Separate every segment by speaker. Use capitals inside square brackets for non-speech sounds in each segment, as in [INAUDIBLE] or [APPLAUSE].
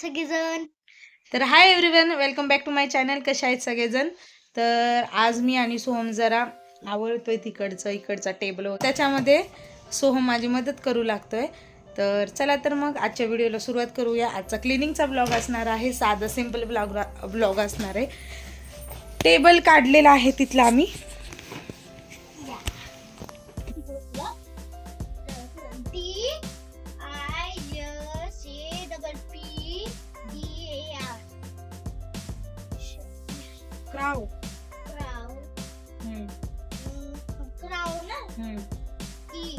Speaker 1: सगळेजण?
Speaker 2: तर hi everyone welcome back to my channel कशा आहेत सगळेजण? तर आज मी आणि सोहम जरा आवडतोय तिकडचं इकडचा टेबल त्याच्यामध्ये सोहम माझी मदत करू लागतोय. तर चला तर मग आजच्या व्हिडिओला सुरुवात करूया. आजचा क्लिनिंगचा ब्लॉग असणार आहे. साधा सिंपल ब्लॉग ब्लॉग असणार आहे. टेबल काढलेला आहे तिथला आम्ही. क्राऊ
Speaker 1: क्राऊन क्राऊन ई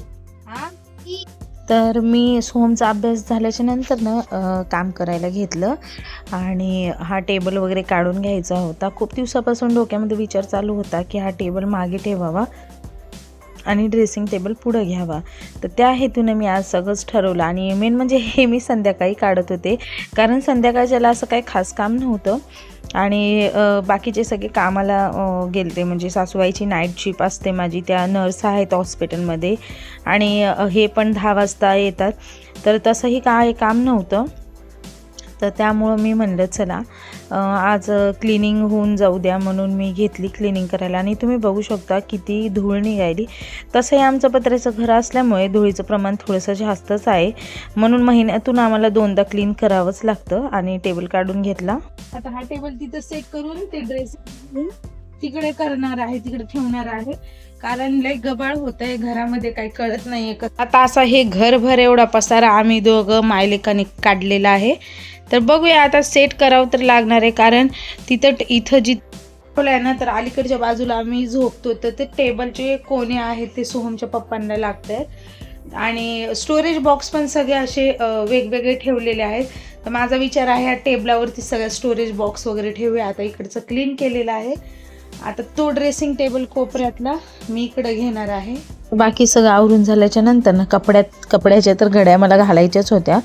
Speaker 2: हा?
Speaker 1: ई
Speaker 3: तर मी सोहमचा अभ्यास झाल्याच्यानंतर ना काम करायला घेतलं. आणि हा टेबल वगैरे काढून घ्यायचा होता. खूप दिवसापासून डोक्यामध्ये विचार चालू होता की हा टेबल मागे ठेवावा आणि ड्रेसिंग टेबल पुढं घ्यावा. तर त्या हेतूने मी आज सगळंच ठरवलं. आणि मेन म्हणजे हे मी संध्याकाळी काढत होते. कारण संध्याकाळच्याला असं काही खास काम नव्हतं. आणि बाकीचे सगळे कामाला गेलते. म्हणजे सासूबाईची नाईट शिफ्ट असते माझी. त्या नर्स आहेत हॉस्पिटलमध्ये आणि हे पण दहा वाजता येतात. तर तसंही काय काम नव्हतं. तर त्यामुळं मी म्हणलं चला आज क्लिनिंग होऊन जाऊ द्या म्हणून मी घेतली क्लिनिंग करायला. आणि तुम्ही बघू शकता किती धूळ निघाली. तसंही आमचं पत्र्याचं घर असल्यामुळे धुळीचं प्रमाण थोडंसं जास्तच आहे. म्हणून महिन्यातून आम्हाला दोनदा क्लीन करावंच लागतं आणि टेबल काढून घेतला.
Speaker 2: आता हा टेबल तिथं सेट करून ते ड्रेस तिकडे करणार आहे तिकडे ठेवणार आहे. कारण लय गबाळ होत आहे घरामध्ये काही कळत नाहीये. आता असा हे घरभर एवढा पसारा आम्ही दोघं मायलेकाने काढलेला आहे. तर बघूया आता सेट करावं तर लागणार आहे कारण तिथं ट- इथं जी आहे ना तर अलीकडच्या बाजूला आम्ही झोपतो तर ते टेबलचे कोणे आहेत ते सोहमच्या पप्पांना लागत आहेत आणि स्टोरेज बॉक्स पण सगळे असे वेगवेगळे ठेवलेले आहेत. तर माझा विचार आहे या टेबलावरती सगळ्या स्टोरेज बॉक्स वगैरे ठेवूया. आता इकडचं क्लीन केलेलं आहे. आता तो ड्रेसिंग टेबल कोपऱ्यातला मी इकडं घेणार आहे.
Speaker 3: बाकी सगळं आवरून झाल्याच्यानंतर ना कपड्यात कपड्याच्या तर घड्या मला घालायच्याच होत्या.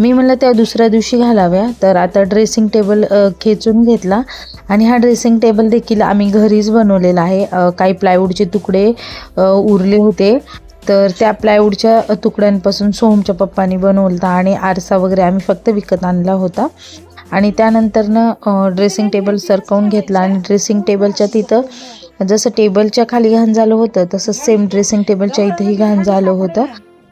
Speaker 3: मी म्हणलं त्या दुसऱ्या दिवशी घालाव्या. तर आता ड्रेसिंग टेबल खेचून घेतला. आणि हा ड्रेसिंग टेबल देखील आम्ही घरीच बनवलेला आहे. काही प्लायवूडचे तुकडे उरले होते. तर त्या प्लायवूडच्या तुकड्यांपासून सोहमच्या पप्पानी बनवलता आणि आरसा वगैरे आम्ही फक्त विकत आणला होता. आणि त्यानंतरनं ड्रेसिंग टेबल सरकवून घेतला आणि ड्रेसिंग टेबलच्या तिथं जसं टेबलच्या खाली घाण झालं होतं तसं सेम ड्रेसिंग टेबलच्या इथंही घाण झालं होतं.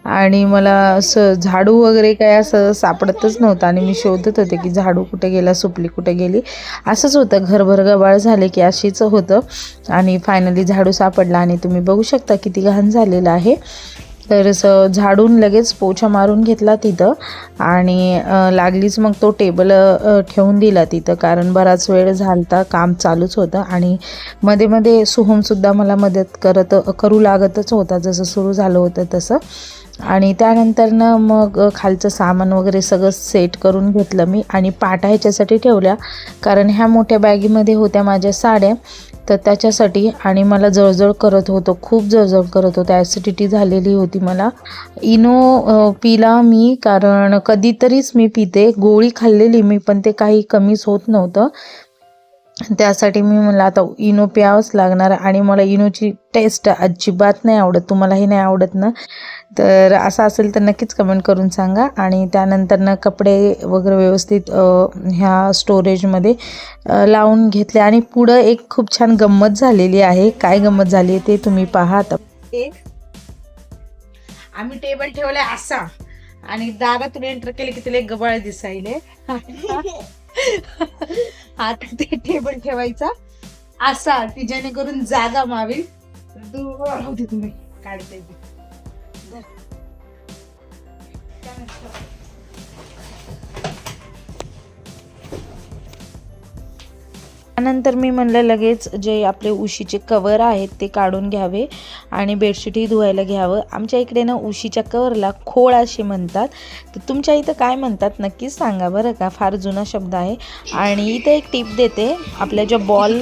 Speaker 3: आणि मला असं झाडू वगैरे काय असं सापडतच नव्हतं आणि मी शोधत होते की झाडू कुठे गेला सुपली कुठे गेली. असंच होतं घरभर गबाळ झाले की अशीच होतं. आणि फायनली झाडू सापडला आणि तुम्ही बघू शकता किती घाण झालेलं आहे. तर असं झाडून लगेच पोछा मारून घेतला तिथं आणि लागलीच मग तो टेबल ठेवून दिला तिथं कारण बराच वेळ झालता काम चालूच होतं आणि मध्ये मध्ये सोहमसुद्धा मला मदत करत करू लागतच होता जसं सुरू झालं होतं तसं. आणि त्यानंतरनं मग खालचं सामान वगैरे सगळं सेट करून घेतलं मी आणि पाटा ह्याच्यासाठी ठेवल्या. कारण ह्या मोठ्या बॅगीमध्ये होत्या माझ्या साड्या. तर त्याच्यासाठी आणि मला जळजळ करत होतं खूप जळजळ करत होतं. ॲसिडिटी झालेली होती मला. इनो पिला मी कारण कधीतरीच मी पिते. गोळी खाल्लेली मी पण ते काही कमीच होत नव्हतं. त्यासाठी मी म्हणलं आता इनो प्यावंच लागणार आणि मला इनोची टेस्ट अजिबात नाही आवडत. तुम्हालाही नाही आवडत ना? तर असं असेल तर नक्कीच कमेंट करून सांगा. आणि त्यानंतरनं कपडे वगैरे व्यवस्थित ह्या स्टोरेजमध्ये लावून घेतले. आणि पुढं एक खूप छान गंमत झालेली आहे. काय गंमत झाली आहे ते तुम्ही पहा. आता
Speaker 2: एक आम्ही टेबल ठेवलाय असा. आणि दारातून एंटर केले की तिला एक गबाळ दिसायले. आता ते टेबल ठेवायचा. असा की जेणेकरून जागा मावेल. तुम्ही. काढते त्यानंतर
Speaker 3: त्यानंतर मी म्हणलं लगेच जे आपले उशीचे कवर आहेत ते काढून घ्यावे आणि बेडशीटही धुवायला घ्यावं. आमच्या इकडे ना उशीच्या कवरला खोळ असे म्हणतात. तर तुमच्या इथं काय म्हणतात नक्कीच सांगा बरं का? फार जुना शब्द आहे. आणि इथं एक टिप देते. आपल्या ज्या बॉल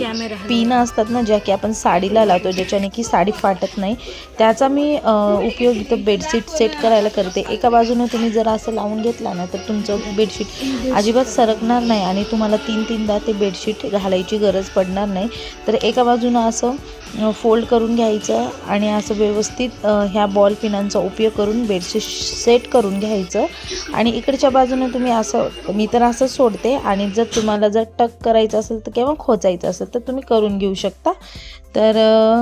Speaker 3: पिनं असतात ना ज्या की आपण साडीला लावतो ज्याच्याने की साडी फाटत नाही त्याचा मी उपयोग इथं बेडशीट सेट करायला करते. एका बाजूने तुम्ही जर असं लावून घेतला ना तर तुमचं बेडशीट अजिबात सरकणार नाही आणि तुम्हाला तीन तीनदा ते बेडशीट घालायची गरज पडणार नाही. तर एका बाजूनं असं
Speaker 4: फोल्ड करून घ्यायचं आणि असं व्यवस्थित ह्या बॉल पिनांचा उपयोग करून बेडशीट सेट करून घ्यायचं. आणि इकडच्या बाजूने तुम्ही असं मी तर असं सोडते आणि जर तुम्हाला जर टक करायचं असेल तर किंवा खोचायचं असेल तर तुम्ही करून घेऊ शकता. तर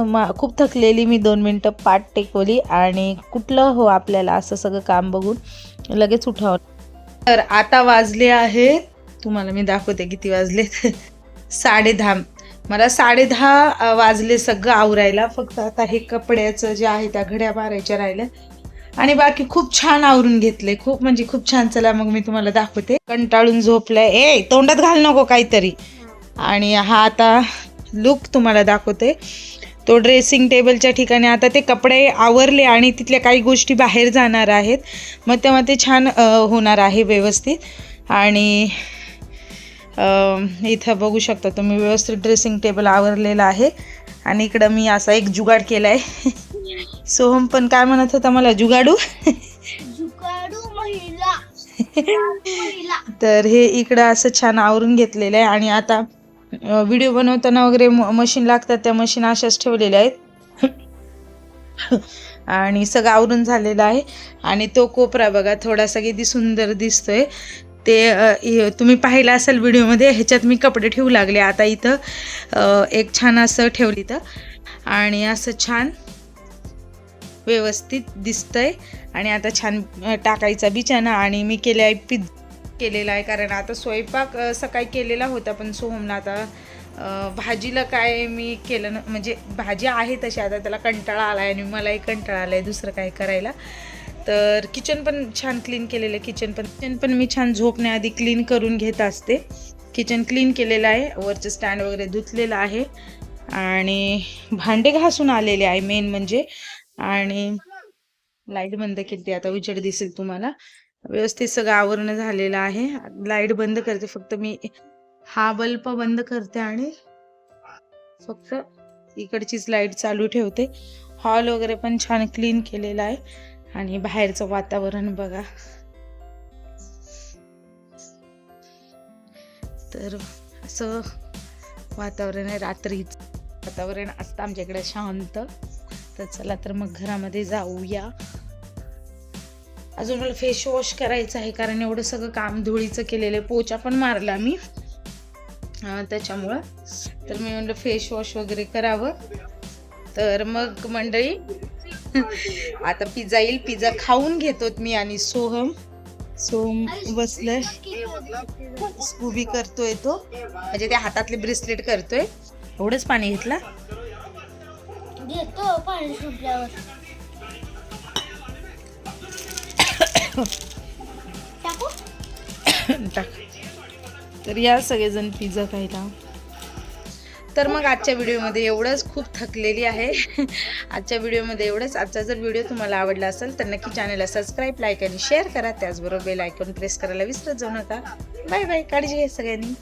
Speaker 4: मा खूप थकलेली मी दोन मिनटं पाठ टेकवली आणि कुठलं हो आपल्याला असं सगळं काम बघून लगेच उठावं.
Speaker 3: तर आता वाजले आहेत. तुम्हाला मी दाखवते किती वाजले साडे दहा. मला साडे दहा वाजले सगळं आवरायला. फक्त आता हे कपड्याचं जे आहे त्या घड्या मारायच्या राहिल्या. आणि बाकी खूप छान आवरून घेतले. खूप म्हणजे खूप छान. चला मग मी तुम्हाला दाखवते. कंटाळून झोपलंय. ए तोंडात घाल नको काहीतरी. आणि हा आता लुक तुम्हाला दाखवते. तो ड्रेसिंग टेबलच्या ठिकाणी आता ते कपडे आवरले आणि तिथल्या काही गोष्टी बाहेर जाणार आहेत. मग तेव्हा ते छान होणार आहे व्यवस्थित. आणि इथं बघू शकता तुम्ही व्यवस्थित ड्रेसिंग टेबल आवरलेलं आहे. आणि इकडं मी असा एक जुगाड केला आहे [LAUGHS] सोहम पण काय म्हणत होता मला जुगाडू? तर हे इकडं असं छान आवरून घेतलेलं आहे. आणि आता व्हिडिओ बनवताना वगैरे मशीन लागतात त्या मशीन अशाच ठेवलेल्या आहेत. [LAUGHS] आणि सगळं आवरून झालेलं आहे. आणि तो कोपरा बघा थोडासा किती सुंदर दिसतोय. ते तुम्ही पाहिलं असेल व्हिडिओमध्ये ह्याच्यात मी कपडे ठेवू लागले. आता इथं एक छान असं ठेवली तर आणि असं छान व्यवस्थित दिसतंय. आणि आता छान टाकायचा बिचाना आणि मी केले आहे पिझ्झा. केलेला आहे कारण आता स्वयंपाक सकाळी केलेला होता पण सोहमला आता भाजीला काय मी केलं म्हणजे भाजी आहे तशी. आता त्याला कंटाळा आला आहे आणि मलाही कंटाळा आला आहे दुसरं काय करायला. तर किचन पण छान क्लीन केलेलं आहे किचन पण. किचन पण मी छान झोपण्याआधी क्लीन करून घेत असते. किचन क्लीन केलेलं आहे वरचं स्टँड वगैरे धुतलेलं आहे. आणि भांडे घासून आलेले आहे मेन म्हणजे. आणि लाइट बंद केली आता उजेड दिसेल तुम्हाला. व्यवस्थित सगळं आवरण झालेलं आहे. लाइट बंद करते फक्त मी हा बल्ब बंद करते आणि फक्त इकडचीच लाइट चालू ठेवते. हॉल वगैरे पण छान क्लीन केलेला आहे. आणि बाहेरचं वातावरण बघा. तर असं वातावरण आहे रात्रीच वातावरण असतं आमच्याकडे शांत. तर चला तर मग घरामध्ये जाऊया. अजून मला फेस वॉश करायचं आहे कारण एवढं सगळं काम धुळीचं केलेलं आहे. पोचा पण मारला मी. त्याच्यामुळं. तर मी म्हणलं फेस वॉश वगैरे करावं. तर मग मंडळी [LAUGHS] आता पिझ्झा येईल पिझ्झा खाऊन घेतोत मी आणि सोहम. सोहम बसलंय. स्कूबी करतोय तो. म्हणजे त्या हातातले ब्रेसलेट करतोय. एवढंच पाणी घेतला?
Speaker 2: घेतो [COUGHS] [COUGHS]
Speaker 3: तर या सगळेजण पिझ्झा खायला. तर मग आजच्या व्हिडिओमध्ये एवढंच. खूप थकलेली आहे. [LAUGHS] आजच्या व्हिडिओमध्ये एवढंच. आजचा जर व्हिडिओ तुम्हाला आवडला असेल तर नक्की चॅनलला सबस्क्राईब लाईक आणि शेअर करा. त्याचबरोबर बेल आयकॉन प्रेस करायला विसरत जाऊ नका. बाय बाय काळजी घ्या सगळ्यांनी.